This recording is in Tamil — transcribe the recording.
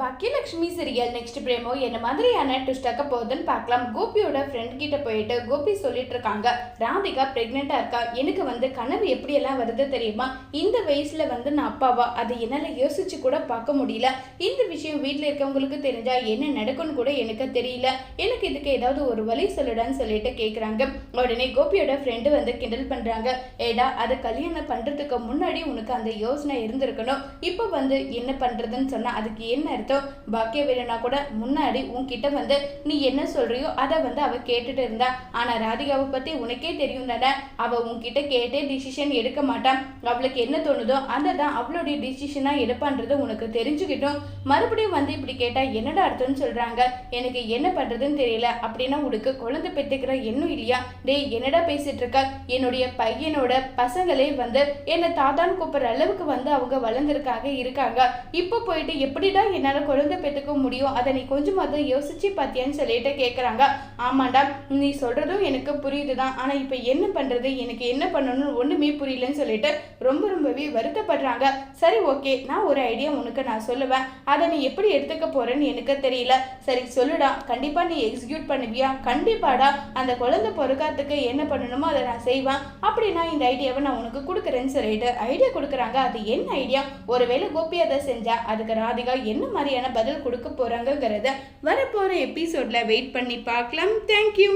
பாக்கியலட்சுமி சீரியல் நெக்ஸ்ட் பிரேமோ என்ன மாதிரியான ட்விஸ்டாக்க போகுதுன்னு பார்க்கலாம். கோபியோட ஃப்ரெண்ட் கிட்ட போயிட்டு கோபி சொல்லிட்டு இருக்காங்க. ராதிகா பிரெக்னெண்டா இருக்கா? எனக்கு வந்து கனவு எப்படியெல்லாம் வருது தெரியுமா? இந்த வயசுல வந்து நான் அப்பாவா? அதை என்னால் யோசிச்சு கூட பார்க்க முடியல. இந்த விஷயம் வீட்டில் இருக்கவங்களுக்கு தெரிஞ்சா என்ன நடக்கும்னு கூட எனக்கு தெரியல. எனக்கு இதுக்கு ஏதாவது ஒரு வழி சொல்லுடான்னு சொல்லிட்டு கேட்குறாங்க உடனே கோபியோட ஃப்ரெண்டு வந்து கிண்டல் பண்றாங்க. ஏடா அதை கல்யாணம் பண்றதுக்கு முன்னாடி உனக்கு அந்த யோசனை இருந்திருக்கணும். இப்போ வந்து என்ன பண்றதுன்னு சொன்னா அதுக்கு என்ன அர்த்தம் பாக்கிய வீரனா கூட முன்னாடி உன்கிட்ட வந்து நீ என்ன சொல்றியோ அதை வந்து அவ கேட்டுட்டு இருந்தா. ஆனா ராதிகாவை பத்தி உனக்கே தெரியும் தானே. அவ உன்கிட்ட கேட்டே டிசிஷன் எடுக்க மாட்டான் அவளுக்கு என்ன தோணுதோ அதை தான் அவளுடைய டிசிஷனா எடுப்பான்றது உனக்கு தெரிஞ்சுக்கிட்டும். மறுபடியும் வந்து இப்படி கேட்டா என்னடா அர்த்தம்னு சொல்றாங்க? எனக்கு என்ன பண்றதுன்னு தெரியல. அப்படின்னா உனக்கு குழந்தை பெற்றுக்கிற எண்ணம் இல்லையா? டேய் என்னடா பேசிட்டு இருக்க? என்னுடைய பையனோட பசங்களே வந்து என்னை தாத்தான்னு கூப்பிடுற அளவுக்கு வந்து அவங்க வளர்ந்துருக்காங்க இருக்காங்க. இப்போ போயிட்டு எப்படிடா என்னால குழந்தை பெற்றுக்க முடியும்? அதை நீ கொஞ்சமாவது யோசிச்சு பார்த்தியான்னு சொல்லிட்டு கேட்குறாங்க ஆமாண்டா நீ சொல்றதும் எனக்கு புரியுதுதான். ஆனா இப்போ என்ன பண்றது? எனக்கு என்ன பண்ணணும்னு ஒண்ணுமே புரியலன்னு சொல்லிட்டு ரொம்ப ரொம்பவே வருத்தப்படுறாங்க. சரி ஓகே. நான் ஒரு ஐடியா உனக்கு நான் சொல்லுவேன். அதை நீ எப்படி எடுத்துக்க போறேன்னு எனக்கு தெரியல. சரி சொல்லுடா. கண்டிப்பா நீ எக்ஸிக்யூட் பண்ணுவியா? கண்டிப்பாடா. அந்த குழந்தை பொறுக்காத்துக்கு என்ன பண்ணணுமோ அதை நான் செய்வேன். அப்படின்னா இந்த ஐடியாவை நான் உனக்கு கொடுக்குறேன்னு சொல்லிட்டு ஐடியா கொடுக்குறாங்க. அது என்ன ஐடியா? ஒருவேளை கோபி அதை செஞ்சா அதுக்கு ராதிகா என்ன மாதிரி மாதிரியான பதில் கொடுக்க போகிறாங்கங்கிறத வரப்போகிற எபிசோட்ல வெயிட் பண்ணி பார்க்கலாம். தேங்க்யூ